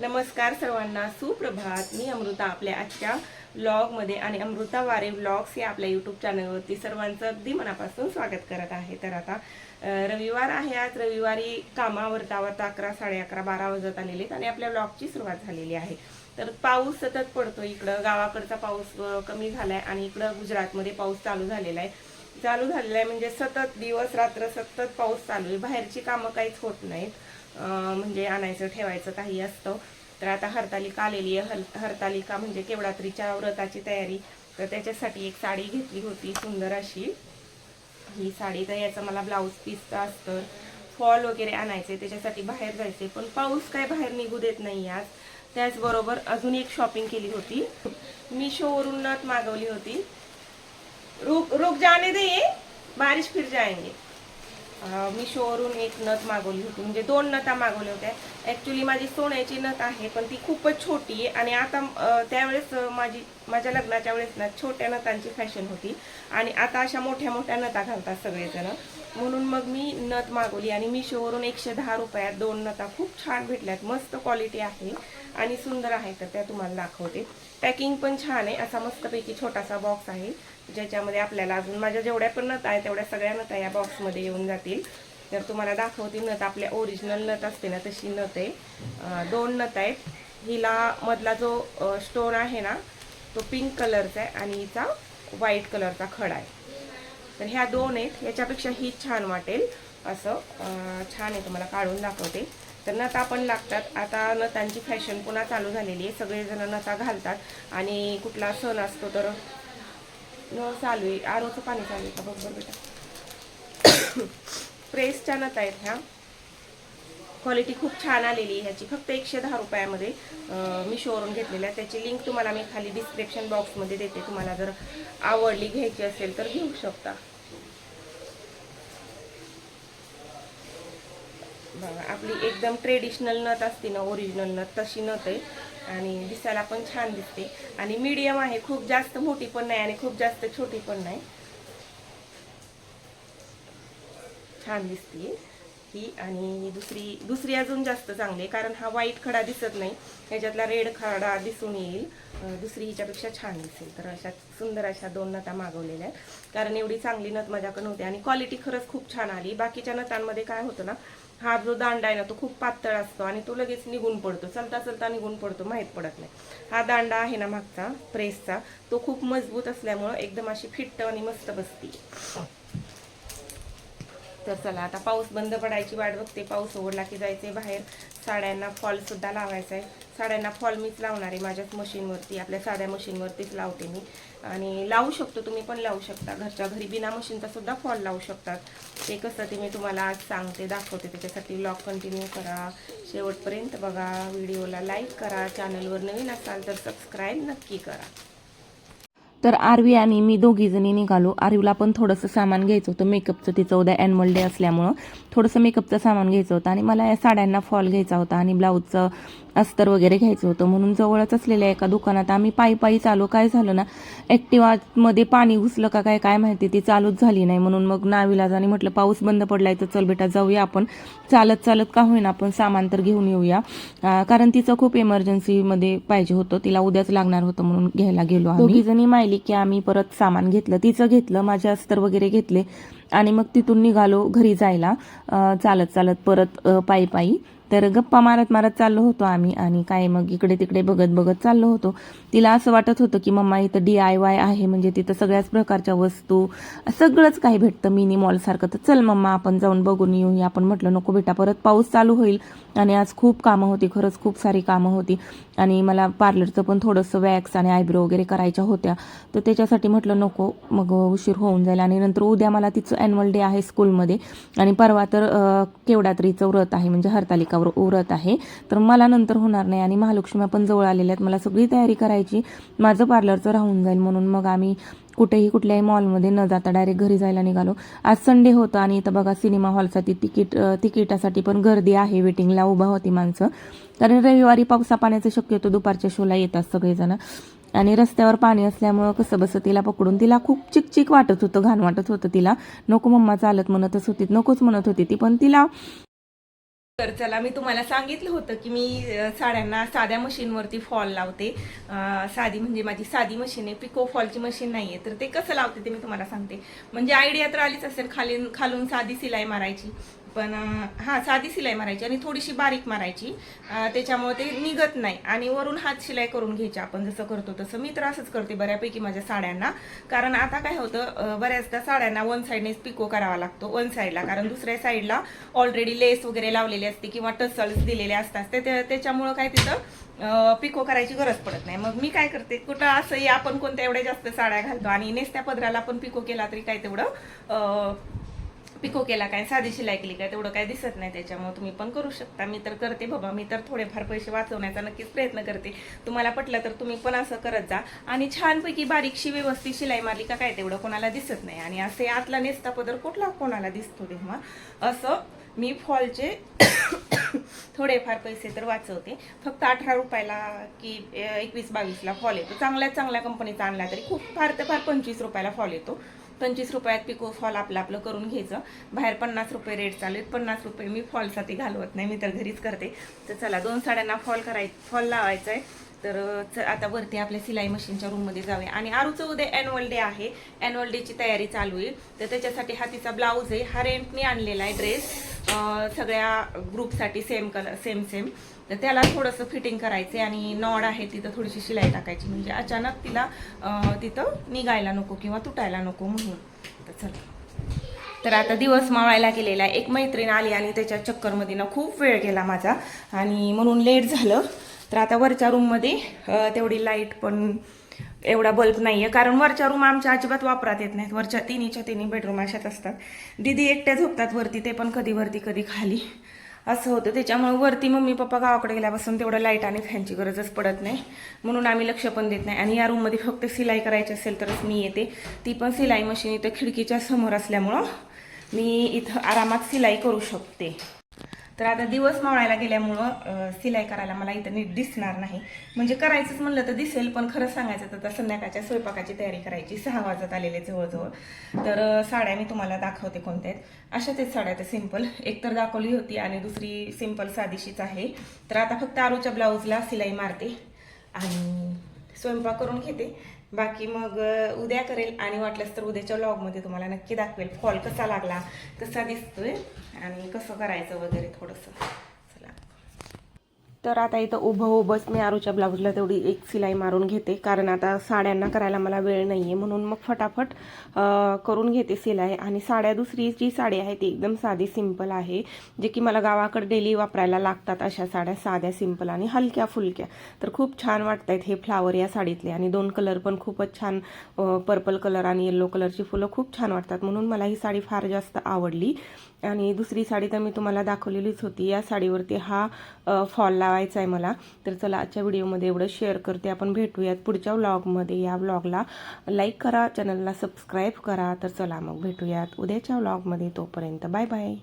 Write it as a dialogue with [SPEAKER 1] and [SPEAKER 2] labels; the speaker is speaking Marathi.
[SPEAKER 1] नमस्कार सर्वांना सुप्रभात. मी अमृता आपल्या आजच्या ब्लॉगमध्ये आणि अमृता वारे व्लॉग्स या आपल्या यूट्यूब चॅनलवरती सर्वांचं अगदी मनापासून स्वागत करत आहे. तर आता रविवार आहे आज. रविवारी कामावर आवरता अकरा साडे अकरा बारा वाजत आलेले आहेत आणि आपल्या व्लॉगची सुरुवात झालेली आहे. तर पाऊस सतत पडतो इकडं. गावाकडचा पाऊस कमी कमी झालाय आणि इकडं गुजरातमध्ये पाऊस चालू झालेला आहे. चालू झालेला आहे म्हणजे सतत दिवस रात्र सतत पाऊस चालू आहे. बाहेरची कामं काहीच होत नाहीत. म्हणजे आणायचं ठेवायचं काही असतं. तर आता हरतालिका आलेली आहे. हर हरतालिका म्हणजे केवडात्रीच्या व्रताची तयारी. तर त्याच्यासाठी एक साडी घेतली होती सुंदर अशी. ही साडी तर याचं मला ब्लाऊज पीस असतं. फॉल वगैरे आणायचे त्याच्यासाठी बाहेर जायचे पण पाऊस काय बाहेर निघू देत नाही आज. त्याचबरोबर अजून एक शॉपिंग केली होती. मिशोवरून नथ मागवली होती. रुक रुक जाने दे बारिश फिर जाएंगे. मिशोवरून एक नथ मागवली होती. म्हणजे दोन नथा मागवल्या होत्या. ॲक्च्युली माझी सोन्याची नथ आहे पण ती खूपच छोटी आहे. आणि आता त्यावेळेस माझी माझ्या लग्नाच्या वेळेस ना छोट्या नथांची फॅशन होती. आणि आता अशा मोठ्या मोठ्या नथा घालतात सगळेजण. म्हणून मग मी नथ मागवली आणि मिशोवरून एकशे दहा रुपयात दोन नथा खूप छान भेटल्यात. मस्त क्वालिटी आहे आणि सुंदर आहे तर त्या तुम्हाला दाखवते. पॅकिंग पण छान आहे. असा मस्तपैकी छोटासा बॉक्स आहे ज्याच्यामध्ये आपल्याला अजून माझ्या जेवढ्या पण नथ आहे तेवढ्या सगळ्या नथा या बॉक्समध्ये येऊन जातील. तर तुम्हाला दाखवते नथ आपल्या ओरिजिनल नथ असते ना तशी नथ आहे. दोन नथ आहेत. हिला मधला जो स्टोन आहे ना तो पिंक कलरचा आहे आणि हिचा व्हाईट कलरचा खडा आहे. तर ह्या दोन आहेत. याच्यापेक्षा ही छान वाटेल. असं छान आहे तुम्हाला काढून दाखवते. तर नथा पण लागतात. आता नतांची फॅशन पुन्हा चालू झालेली आहे. सगळेजण नथा घालतात. आणि कुठला सण असतो तर न चालू आहे. आरोचं पाणी चालू आहे का? बघ बरं बेटा. प्रेसच्या नता आहेत ह्या. क्वालिटी खूप छान आलेली आहे ह्याची. फक्त एकशे दहा रुपयामध्ये मी शोवरून घेतलेल्या त्याची लिंक तुम्हाला मी खाली डिस्क्रिप्शन बॉक्समध्ये देते. तुम्हाला जर आवडली घ्यायची असेल तर घेऊ शकता. बघा आपली एकदम ट्रेडिशनल नथ असते ना ओरिजिनल नथ तशी नथ आहे. आणि दिसायला पण छान दिसते. आणि मीडियम आहे खूप जास्त मोठी पण नाही आणि खूप जास्त छोटी पण नाही. छान दिसते ही. आणि दुसरी दुसरी अजून जास्त चांगली आहे कारण हा व्हाईट खडा दिसत नाही. ह्याच्यातला रेड खडा दिसून येईल. दुसरी हिच्यापेक्षा छान दिसेल. तर अशा सुंदर अशा दोन नथा मागवलेल्या आहेत. कारण एवढी चांगली नथ माझ्याकडे नव्हती आणि क्वालिटी खरंच खूप छान आली. बाकीच्या नथांमध्ये काय होतं ना हा जो दांडा आहे ना तो खूप पातळ असतो आणि तो लगेच निघून पडतो. चलता चलता निघून पडतो माहीत पडत नाही. हा दांडा आहे ना मागचा प्रेसचा तो खूप मजबूत असल्यामुळं एकदम अशी फिट्ट आणि मस्त बसती. तर चला आता पाऊस बंद पडायची वाट बघते. पाऊस ओढला की जायचे बाहेर. साड्यांना फॉल सुद्धा लावायचा आहे साड्यांना फॉल मीच लावणार आहे. माझ्याच मशीनवरती आपल्या साध्या मशीनवरतीच लावते मी. आणि लावू शकतो तुम्ही पण लावू शकता. घरच्या घरी बिना मशीनचा सुद्धा फॉल लावू शकतात. ते कसं ते मी तुम्हाला आज सांगते दाखवते. त्याच्यासाठी ब्लॉग कंटिन्यू करा. शेवटपर्यंत बघा. व्हिडिओला लाईक करा. चॅनलवर नवीन असाल तर सबस्क्राईब नक्की करा.
[SPEAKER 2] तर आरवी आणि मी दोघीजणी निघालो. आरवीला पण थोडंसं सामान घ्यायचं होतं. मेकअपचं तिचं उद्या ॲन्युअल डे असल्यामुळं थोडंसं मेकअपचं सामान घ्यायचं होतं. आणि मला या साड्यांना फॉल घ्यायचा होता. आणि ब्लाऊजचं अस्तर वगैरे घ्यायचं होतं. म्हणून जवळच असलेल्या एका दुकानात आम्ही पायी पायी चालू. काय झालं ना ॲक्टिवामध्ये पाणी घुसलं का काय काय माहिती ती चालूच झाली नाही. म्हणून मग नाविलाजाने म्हटलं पाऊस बंद पडलाय तर चल बेटा जाऊया आपण. चालत चालत का होईना आपण सामान तर घेऊन येऊया. कारण तिचं खूप इमर्जन्सीमध्ये पाहिजे होतं. तिला उद्याच लागणार होतं म्हणून घ्यायला गेलो आम्ही. जणी माहिली की आम्ही परत सामान घेतलं. तिचं घेतलं माझे अस्तर वगैरे घेतले. आणि मग तिथून निघालो घरी जायला. चालत चालत परत पायी पायी. तर गप्पा मारत मारत चाललो होतो आम्ही आणि काय मग इकडे तिकडे बघत बघत चाललो होतो. तिला असं वाटत होतं की मम्मा इथं डी आय वाय आहे म्हणजे तिथं सगळ्याच प्रकारच्या वस्तू सगळंच काही भेटतं मिनी मॉलसारखं तर चल मम्मा आपण जाऊन बघून येऊया. आपण म्हटलं नको बेटा परत पाऊस चालू होईल. आणि आज खूप कामं होती खरंच खूप सारी कामं होती. आणि मला पार्लरचं पण थोडंसं वॅक्स आणि आयब्रो वगैरे करायच्या होत्या. तर त्याच्यासाठी म्हटलं नको मग उशीर होऊन जाईल. आणि नंतर उद्या मला तिचं ॲन्युअल डे आहे स्कूलमध्ये आणि परवा तर अं, केवडात्रीचं व्रत आहे म्हणजे हरतालिका व्र- उरत आहे. तर मला नंतर होणार नाही आणि महालक्ष्मी पण जवळ आलेल्या आहेत. मला सगळी तयारी करायची. माझं पार्लरचं राहून जाईल म्हणून मग आम्ही कुठेही कुठल्याही मॉलमध्ये न जाता डायरेक्ट घरी जायला निघालो. आज संडे होतं आणि इथं बघा सिनेमा हॉलसाठी तिकीट तिकिटासाठी पण गर्दी आहे. वेटिंगला उभा होती माणसं. कारण रविवारी पावसा पाण्याचं शक्यतो दुपारच्या शोला येतात सगळेजण. आणि रस्त्यावर पाणी असल्यामुळं कसं बसं तिला पकडून तिला खूप चिकचिक वाटत होतं घाण वाटत होतं तिला. नको मम्मा चालत म्हणतच होती नकोच म्हणत होती ती. पण तिला
[SPEAKER 1] तर चला मी तुम्हाला सांगितलं होतं की मी साड्यांना साध्या मशीनवरती फॉल लावते. साधी म्हणजे माझी साधी मशीन आहे पिको फॉलची मशीन नाही आहे तर ते कसं लावते ते मी तुम्हाला सांगते. म्हणजे आयडिया तर आलीच असेल खाली खालून साधी सिलाई मारायची. पण हां साधी शिलाई मारायची आणि थोडीशी बारीक मारायची. त्याच्यामुळे ते निघत नाही. आणि वरून हात शिलाई करून घ्यायची आपण जसं करतो तसं. मी तर असंच करते बऱ्यापैकी माझ्या साड्यांना. कारण आता काय होतं बऱ्याचदा साड्यांना वन साईडनेच पिको करावा लागतो वन साईडला. कारण दुसऱ्या साईडला ऑलरेडी लेस वगैरे लावलेली असते किंवा टसल्स दिलेले असतात. ते त्या- त्याच्यामुळं काय तिथं पिको करायची गरज पडत नाही. मग मी काय करते कुठं असंही आपण कोणत्या एवढ्या जास्त साड्या घालतो आणि नेसत्या पदराला पण पिको केला तरी काय तेवढं पिको केला काय साधी शिलाई केली काय तेवढं काय दिसत नाही त्याच्यामुळे. तुम्ही पण करू शकता. मी तर करते बाबा. मी तर थोडेफार पैसे वाचवण्याचा नक्कीच प्रयत्न करते. तुम्हाला पटलं तर तुम्ही पण असं करत जा. आणि छानपैकी बारीकशी व्यवस्थित शिलाई मारली का काय तेवढं कोणाला दिसत नाही. आणि असे आतला नेसता पदर कुठला कोणाला दिसतो तेव्हा? असं मी फॉलचे थोडेफार पैसे तर वाचवते. फक्त अठरा रुपयाला की एकवीस बावीसला फॉल येतो. चांगल्या चांगल्या कंपनीचा आणला तरी खूप फार तर फार पंचवीस रुपयाला फॉल येतो. पंचवीस रुपयात पिको फॉल आपलं आपलं करून घ्यायचं. बाहेर पन्नास रुपये रेट चालू आहेत. पन्नास रुपये मी फॉलसाठी घालवत नाही. मी तर घरीच करते. तर चला दोन साड्यांना फॉल कराय फॉल लावायचा आहे तर च- आता वरती आपल्या सिलाई मशीनच्या रूममध्ये जाऊया. आणि आरूचं उद्या ॲन्युअल डे आहे. ॲन्युअल डेची तयारी चालू आहे. तर त्याच्यासाठी हा तिचा ब्लाऊज आहे. हा रेंटने आणलेला आहे ड्रेस सगळ्या ग्रुपसाठी सेम कलर सेम सेम तर त्याला थोडंसं फिटिंग करायचं आणि नॉड आहे तिथं थोडीशी शिलाई टाकायची. म्हणजे अचानक तिला तिथं निघायला नको किंवा तुटायला नको म्हणून. तर चला. तर आता दिवस मावळायला गेलेला आहे. एक मैत्रीण आली आणि त्याच्या चक्करमध्ये ना खूप वेळ गेला माझा. आणि म्हणून लेट झालं. तर आता वरच्या रूममध्ये तेवढी लाइट पण एवढा बल्ब नाही आहे कारण वरच्या रूम आमच्या अजिबात वापरात येत नाहीत. वरच्या तिन्हीच्या तिन्ही बेडरूम अशाच असतात. दिदी एकट्या झोपतात वरती ते पण कधी वरती कधी खाली. असं होतं. त्याच्यामुळे वरती मम्मी पप्पा गावाकडे गेल्यापासून तेवढं लाइट आणि फॅनची गरजच पडत नाही. म्हणून आम्ही लक्ष पण देत नाही. आणि या रूममध्ये फक्त सिलाई करायची असेल तरच मी येते. ती पण सिलाई मशीन इथं खिडकीच्या समोर असल्यामुळं मी इथं आरामात सिलाई करू शकते. तर आता दिवस मावळायला गेल्यामुळं सिलाई करायला मला इथं नीट दिसणार नाही. म्हणजे करायचंच म्हणलं तर दिसेल पण खरं सांगायचं तर आता संध्याकाळच्या स्वयंपाकाची तयारी करायची. सहा वाजत आलेले जवळजवळ. तर साड्या मी तुम्हाला दाखवते कोणत्या आहेत. अशा तेच साड्या त्या सिंपल. एक तर दाखवली होती आणि दुसरी सिंपल साधीशीच आहे. तर आता फक्त आरूच्या ब्लाऊजला सिलाई मारते आणि स्वयंपाक करून घेते. बाकी मग उद्या करेल आणि वाटलंच तर उद्याच्या लॉगमध्ये तुम्हाला नक्की दाखवेल. फॉल कसा लागला कसा दिसतोय आणि कसं करायचं वगैरे थोडंसं. तर आता इथं उभं उभंच मी आरूच्या ब्लाऊजला तेवढी एक सिलाई मारून घेते. कारण आता साड्यांना करायला मला वेळ नाही आहे म्हणून मग फटाफट करून घेते सिलाई. आणि साड्या दुसरी जी साडी आहे ती एकदम साधी सिंपल आहे. जे की मला गावाकडे डेली वापरायला लागतात अशा साड्या साध्या सिंपल आणि हलक्या फुलक्या. तर खूप छान वाटत आहेत हे फ्लावर या साडीतले. आणि दोन कलर पण खूपच छान पर्पल कलर आणि येल्लो कलरची फुलं खूप छान वाटतात. म्हणून मला ही साडी फार जास्त आवडली. आणि दुसरी साडी तर मी तुम्हाला दाखवलेलीच होती. या साडीवरती हा फॉल लावायचा आहे मला. तर चला आजच्या व्हिडिओमध्ये एवढं शेअर करते. आपण भेटूयात पुढच्या व्लॉगमध्ये या व्लॉगला लाईक करा चॅनलला सबस्क्राईब करा. तर चला मग भेटूयात उद्याच्या व्लॉगमध्ये तोपर्यंत बाय बाय